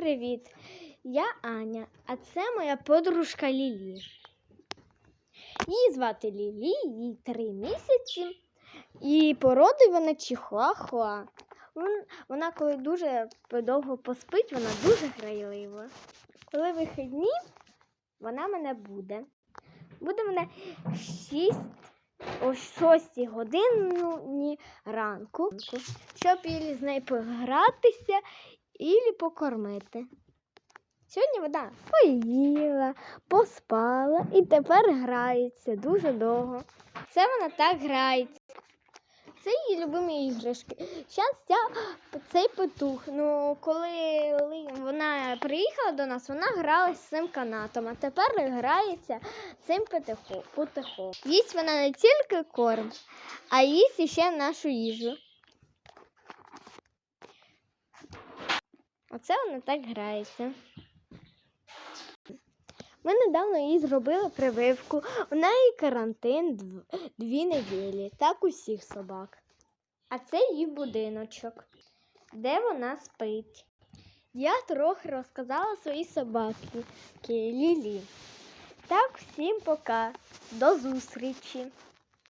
привіт! Я Аня, а це моя подружка Лілі. Її звати Лілі, їй три місяці, і породою вона чихуахуа. Вон- Вона, коли дуже довго поспить, вона дуже грайлива. Коли вихідні, вона мене буде. Буде мене 6 о 6 годині ранку, щоб з нею погратися і покормити. Сьогодні вона поїла, поспала і тепер грається дуже довго. Це вона так грається. Це її любимі іграшки. Зараз ця, цей петух. Ну, коли вона приїхала до нас, вона грала з цим канатом, а тепер грається цим петухом. Їсть вона не тільки корм, а їсть ще нашу їжу. Оце вона так грається. Ми недавно їй зробили прививку. У неї карантин дв- дві неділі, так усіх собак. А це її будиночок, де вона спить. Я трохи розказала своїй собаки Лілі. Так, всім пока. До зустрічі!